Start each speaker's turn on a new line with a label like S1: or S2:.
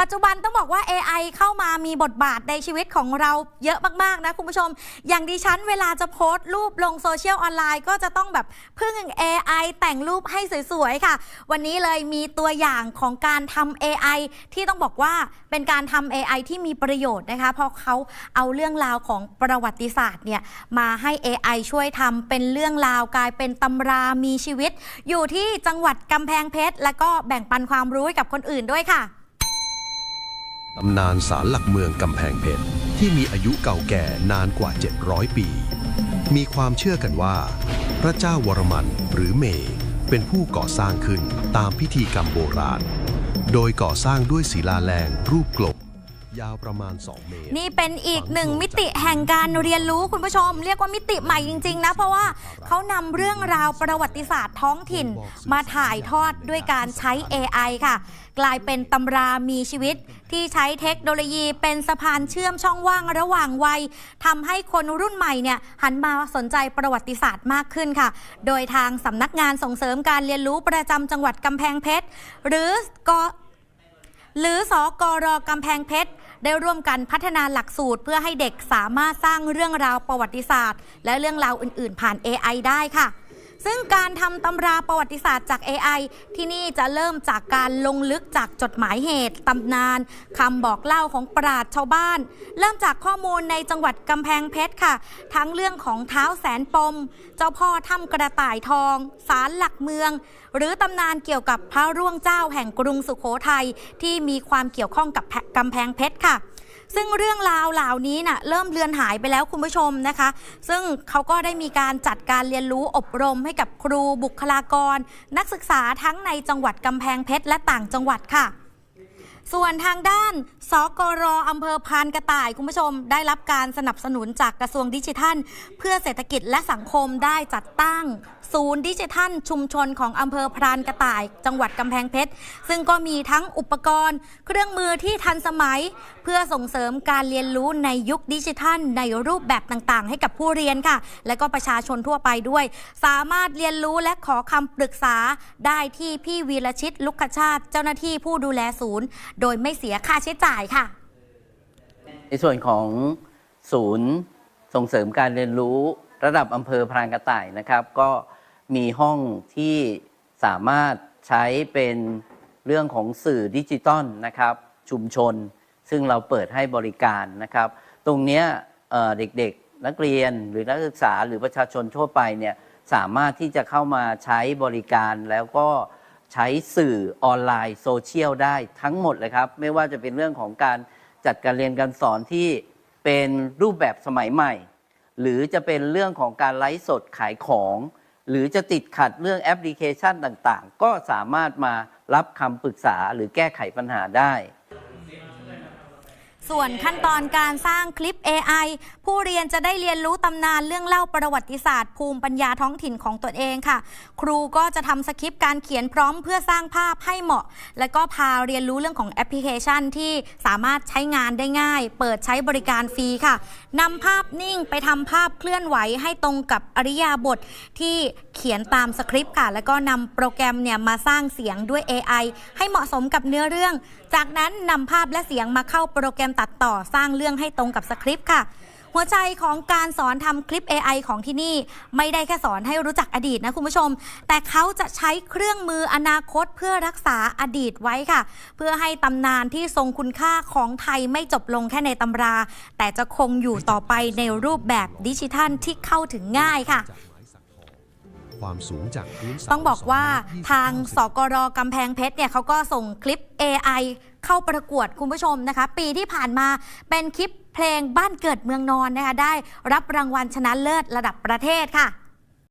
S1: ปัจจุบันต้องบอกว่า AI เข้ามามีบทบาทในชีวิตของเราเยอะมากๆนะคุณผู้ชม อย่างดิฉันเวลาจะโพสต์รูปลงโซเชียลออนไลน์ก็จะต้องแบบพึ่ง AI แต่งรูปให้สวยๆค่ะ วันนี้เลยมีตัวอย่างของการทำ AI ที่ต้องบอกว่าเป็นการทำ AI ที่มีประโยชน์นะคะเพราะเขาเอาเรื่องราวของประวัติศาสตร์เนี่ยมาให้ AI ช่วยทำเป็นเรื่องราวกลายเป็นตำรามีชีวิต อยู่ที่จังหวัดกำแพงเพชร แล้วก็แบ่งปันความรู้ให้กับคนอื่นด้วยค่ะ
S2: ตำนานศาลหลักเมืองกำแพงเพชรที่มีอายุเก่าแก่นานกว่า 700 ปี มีความเชื่อกันว่า พระเจ้าวรมันหรือเม เป็นผู้ก่อสร้างขึ้นตามพิธีกรรมโบราณ โดยก่อสร้างด้วยศิลาแรงรูปกลมยาวประมาณ 2 เมตร
S1: นี่เป็นอีกหนึ่งมิติแห่งการเรียนรู้คุณผู้ชม เรียกว่ามิติใหม่จริง ๆ นะ เพราะว่าเขานำเรื่องราวประวัติศาสตร์ ท้องถิ่น มาถ่ายทอดด้วยการใช้ AI ค่ะ กลายเป็นตำรามีชีวิตที่ใช้เทคโนโลยีเป็นสะพานเชื่อมช่องว่างระหว่างวัยทำให้คนรุ่นใหม่เนี่ยหันมาสนใจประวัติศาสตร์มากขึ้นค่ะ โดยทางสำนักงานส่งเสริมการเรียนรู้ประจำจังหวัดกำแพงเพชร หรือกหรือสอกอรอกำแพงเพชรได้ร่วมกันพัฒนาหลักสูตร เพื่อให้เด็กสามารถสร้างเรื่องราวประวัติศาสตร์ และเรื่องราวอื่น ๆ ผ่าน AI ได้ค่ะ ซึ่งการทำตำราประวัติศาสตร์จาก AI ที่นี่จะเริ่มจากการลงลึกจากจดหมายเหตุตำนานคำบอกเล่าของปราชญ์ชาวบ้าน เริ่มจากข้อมูลในจังหวัดกำแพงเพชรค่ะ ทั้งเรื่องของเท้าแสนปม เจ้าพ่อถ้ำกระต่ายทองศาลหลักเมือง หรือตำนานเกี่ยวกับพระร่วงเจ้าแห่งกรุงสุโขทัยที่มีความเกี่ยวข้องกับกำแพงเพชรค่ะ ซึ่งเรื่องราวเหล่านี้น่ะเริ่มเลือนหายไปแล้วคุณผู้ชมนะคะ ซึ่งเขาก็ได้มีการจัดการเรียนรู้อบรมให้กับครูบุคลากร นักศึกษาทั้งในจังหวัดกำแพงเพชรและต่างจังหวัดค่ะ ส่วนทางด้านสกรอำเภอพานกระต่าย คุณผู้ชม ได้รับการสนับสนุนจากกระทรวงดิจิทัล เพื่อเศรษฐกิจและสังคมได้จัดตั้ง ศูนย์ดิจิทัล ชุมชนของอำเภอพรานกระต่าย จังหวัดกำแพงเพชร ซึ่งก็มีทั้งอุปกรณ์ เครื่องมือที่ทันสมัย เพื่อส่งเสริมการเรียนรู้ในยุคดิจิทัล ในรูปแบบต่างๆ ให้กับผู้เรียนค่ะ และก็ประชาชนทั่วไปด้วย สามารถเรียนรู้และขอคำปรึกษาได้ที่พี่วีรชิตลุกขชาติ เจ้าหน้าที่ผู้ดูแลศูนย์โดยไม่เสียค่าใช้จ่ายค่ะ
S3: ในส่วนของศูนย์ส่งเสริมการเรียนรู้ระดับอำเภอพรานกระต่ายนะครับ ก็มีห้องที่สามารถใช้เป็นเรื่องของสื่อดิจิตอลนะครับ ชุมชน ซึ่งเราเปิดให้บริการนะครับ ตรงนี้เอ่อเด็กๆนักเรียนหรือนักศึกษาหรือประชาชนทั่วไปเนี่ยสามารถที่จะเข้ามาใช้บริการแล้วก็ ใช้สื่อออนไลน์โซเชียลได้ทั้งหมดเลยครับ ไม่ว่าจะเป็นเรื่องของการจัดการเรียนการสอนที่เป็นรูปแบบสมัยใหม่ หรือจะเป็นเรื่องของการไลฟ์สดขายของ หรือจะติดขัดเรื่องแอปพลิเคชันต่างๆ ก็สามารถมารับคำปรึกษาหรือแก้ไขปัญหาได้
S1: ส่วนขั้นตอนการสร้างคลิป AI ผู้เรียนจะได้เรียนรู้ตำนานเรื่องเล่าประวัติศาสตร์ ภูมิปัญญาท้องถิ่นของตนเองค่ะ ครูก็จะทำสคริปต์การเขียนพร้อมเพื่อสร้างภาพให้เหมาะ และก็พาเรียนรู้เรื่องของแอปพลิเคชันที่สามารถใช้งานได้ง่าย เปิดใช้บริการฟรีค่ะนำภาพนิ่งไปทำภาพเคลื่อนไหวให้ตรงกับอริยาบทที่เขียนตามสคริปต์ค่ะ แล้วก็นำโปรแกรมเนี่ยมาสร้างเสียงด้วย AI ให้เหมาะสมกับเนื้อเรื่อง จากนั้นนำภาพและเสียงมาเข้าโปรแกรมตัดต่อสร้างเรื่องให้ตรงกับสคริปต์ค่ะ หัวใจของการสอนทำคลิป AI ของที่นี่ ไม่ได้แค่สอนให้รู้จักอดีตนะคุณผู้ชม แต่เขาจะใช้เครื่องมืออนาคตเพื่อรักษาอดีตไว้ค่ะ เพื่อให้ตำนานที่ทรงคุณค่าของไทยไม่จบลงแค่ในตำรา แต่จะคงอยู่ต่อไปในรูปแบบดิจิทัลที่เข้าถึงง่ายค่ะ
S2: ความสูงจากพื้นเสา
S1: ต้องบอกว่า
S2: 2เมตร
S1: ทางสกรกำแพงเพชรเนี่ยเขาก็ส่งคลิป AI เข้าประกวดคุณผู้ชมนะคะ ปีที่ผ่านมาเป็นคลิปเพลงบ้านเกิดเมืองนอนนะคะได้รับรางวัลชนะเลิศระดับประเทศค่ะ